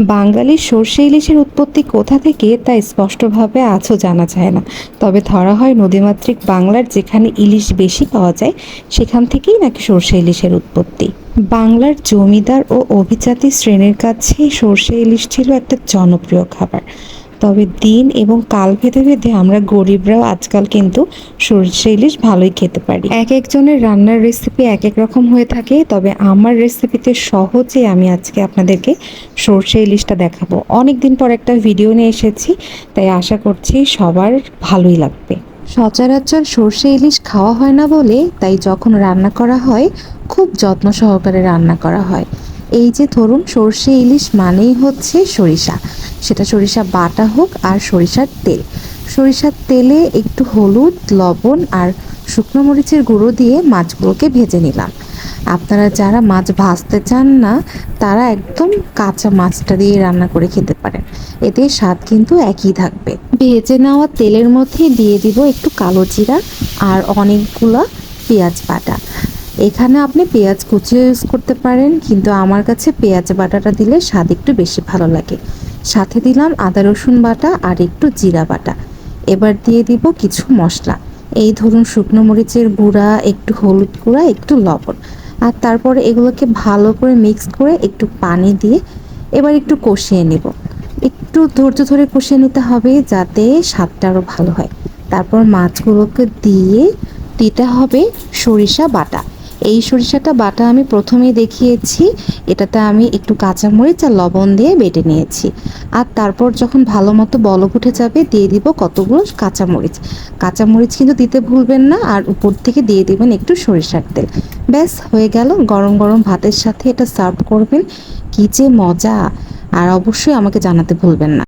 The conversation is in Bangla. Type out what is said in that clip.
বাঙালির সর্ষে ইলিশের উৎপত্তি কোথা থেকে তা স্পষ্টভাবে আজও জানা যায় না। তবে ধরা হয় নদীমাতৃক বাংলার যেখানে ইলিশ বেশি পাওয়া যায়, সেখান থেকেই নাকি সর্ষে ইলিশের উৎপত্তি। বাংলার জমিদার ও অভিজাতি শ্রেণির কাছে সর্ষে ইলিশ ছিল একটা জনপ্রিয় খাবার। তবে দিন এবং কাল ভেদে ভেদে আমরা গরিবরাও আজকাল কিন্তু সর্ষে ইলিশ ভালোই খেতে পারি। এক একজনের রান্নার রেসিপি এক এক রকম হয়ে থাকে, তবে আমার রেসিপিতে সহজে আমি আজকে আপনাদেরকে সর্ষে ইলিশটা দেখাবো। অনেক দিন পর একটা ভিডিও নিয়ে এসেছি, তাই আশা করছি সবার ভালোই লাগবে। সচরাচর সর্ষে ইলিশ খাওয়া হয় না বলে, তাই যখন রান্না করা হয়, খুব যত্ন সহকারে রান্না করা হয়। এই যে ধরুন, সর্ষে ইলিশ মানেই হচ্ছে সরিষা। সেটা সরিষা বাটা হোক আর সরিষার তেল। সরিষার তেলে একটু হলুদ, লবণ আর শুকনো মরিচের গুঁড়ো দিয়ে মাছগুলোকে ভেজে নিলাম। আপনারা যারা মাছ ভাজতে চান না, তারা একদম কাঁচা মাছটা দিয়ে রান্না করে খেতে পারেন। এতে স্বাদ কিন্তু একই থাকবে। ভেজে নেওয়া তেলের মধ্যে দিয়ে দিব একটু কালো জিরা আর অনেকগুলো পেঁয়াজ বাটা। এখানে আপনি পেঁয়াজ কুচিও ইউজ করতে পারেন, কিন্তু আমার কাছে পেঁয়াজ বাটাটা দিলে স্বাদ একটু বেশি ভালো লাগে। সাথে দিলাম আদা, রসুন বাটা আর একটু জিরা বাটা। এবার দিয়ে দিব কিছু মশলা। এই ধরুন শুকনো মরিচের গুঁড়া, একটু হলুদ গুঁড়া, একটু লবণ। আর তারপরে এগুলোকে ভালো করে মিক্স করে একটু পানি দিয়ে এবার একটু কষিয়ে নেব। একটু ধৈর্য ধরে কষিয়ে নিতে হবে যাতে স্বাদটা আরও ভালো হয়। তারপর মাছগুলোকে দিয়ে দিতে হবে সরিষা বাটা। এই সরিষাটা বাটা আমি প্রথমেই দেখিয়েছি। এটাতে আমি একটু কাঁচামরিচ আর লবণ দিয়ে বেটে নিয়েছি। আর তারপর যখন ভালো মতো বলক উঠে যাবে, দিয়ে দিব কতগুলো কাঁচামরিচ। কাঁচামরিচ কিন্তু দিতে ভুলবেন না আর উপর থেকে দিয়ে দিবেন একটু সরিষার তেল। ব্যাস, হয়ে গেল। গরম গরম ভাতের সাথে এটা সার্ভ করবেন। কি যে মজা! আর অবশ্যই আমাকে জানাতে ভুলবেন না।